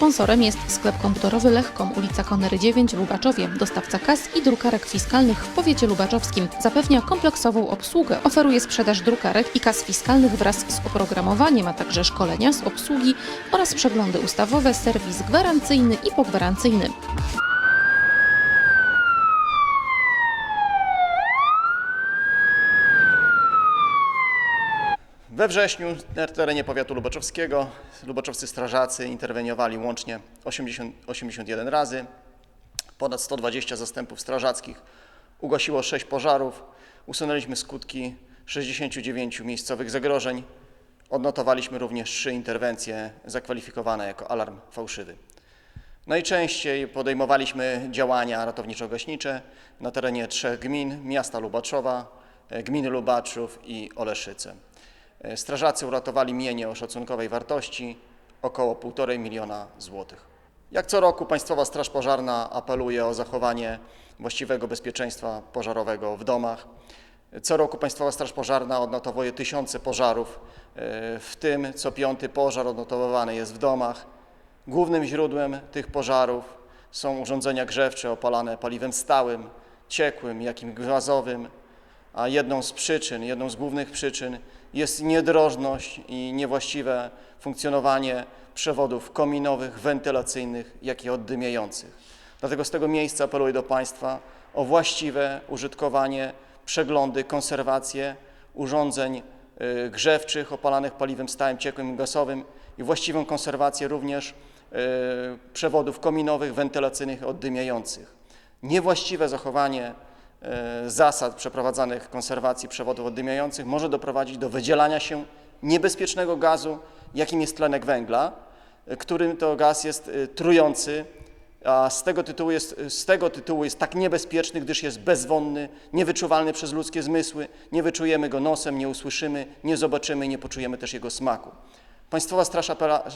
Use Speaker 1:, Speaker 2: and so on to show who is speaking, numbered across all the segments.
Speaker 1: Sponsorem jest sklep komputerowy Lechkom, ulica Konery 9 w Lubaczowie, dostawca kas i drukarek fiskalnych w powiecie lubaczowskim. Zapewnia kompleksową obsługę, oferuje sprzedaż drukarek i kas fiskalnych wraz z oprogramowaniem, a także szkolenia z obsługi oraz przeglądy ustawowe, serwis gwarancyjny i pogwarancyjny.
Speaker 2: We wrześniu na terenie powiatu lubaczowskiego lubaczowscy strażacy interweniowali łącznie 80, 81 razy. Ponad 120 zastępów strażackich ugasiło 6 pożarów. Usunęliśmy skutki 69 miejscowych zagrożeń. Odnotowaliśmy również 3 interwencje zakwalifikowane jako alarm fałszywy. Najczęściej podejmowaliśmy działania ratowniczo-gaśnicze na terenie trzech gmin, miasta Lubaczowa, e, gminy Lubaczów i Oleszyce. E, Strażacy uratowali mienie o szacunkowej wartości około 1,5 miliona złotych. Jak co roku Państwowa Straż Pożarna apeluje o zachowanie właściwego bezpieczeństwa pożarowego w domach. Co roku Państwowa Straż Pożarna odnotowuje tysiące pożarów, e, w tym co piąty pożar odnotowywany jest w domach. Głównym źródłem tych pożarów są urządzenia grzewcze opalane paliwem stałym, ciekłym, jakim gazowym, a jedną z przyczyn, jedną z głównych przyczyn jest niedrożność i niewłaściwe funkcjonowanie przewodów kominowych, wentylacyjnych, jak i oddymiejących. Dlatego z tego miejsca apeluję do Państwa o właściwe użytkowanie, przeglądy, konserwację urządzeń y, grzewczych opalanych paliwem stałym, ciekłym i gazowym i właściwą konserwację również y, przewodów kominowych, wentylacyjnych, oddymiejących. Niewłaściwe zachowanie zasad przeprowadzanych konserwacji przewodów oddymiających może doprowadzić do wydzielania się niebezpiecznego gazu, jakim jest tlenek węgla, e, którym to gaz jest e, trujący, a z tego tytułu jest, z tego tytułu jest tak niebezpieczny, gdyż jest bezwonny, niewyczuwalny przez ludzkie zmysły, nie wyczujemy go nosem, nie usłyszymy, nie zobaczymy, nie poczujemy też jego smaku. Państwowa Straż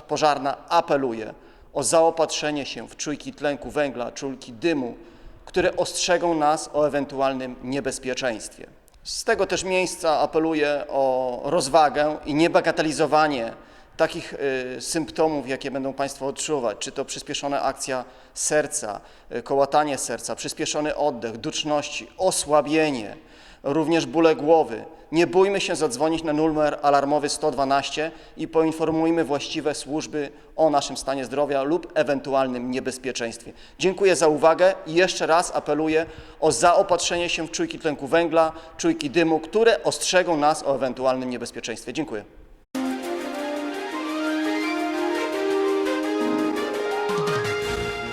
Speaker 2: Pożarna apeluje o zaopatrzenie się w czujki tlenku węgla, czujki dymu, które ostrzegą nas o ewentualnym niebezpieczeństwie. Z tego też miejsca apeluję o rozwagę i niebagatelizowanie takich y, symptomów, jakie będą Państwo odczuwać, czy to przyspieszona akcja serca, y, kołatanie serca, przyspieszony oddech, duczności, osłabienie, również bóle głowy. Nie bójmy się zadzwonić na numer alarmowy 112 i poinformujmy właściwe służby o naszym stanie zdrowia lub ewentualnym niebezpieczeństwie. Dziękuję za uwagę i jeszcze raz apeluję o zaopatrzenie się w czujki tlenku węgla, czujki dymu, które ostrzegą nas o ewentualnym niebezpieczeństwie. Dziękuję.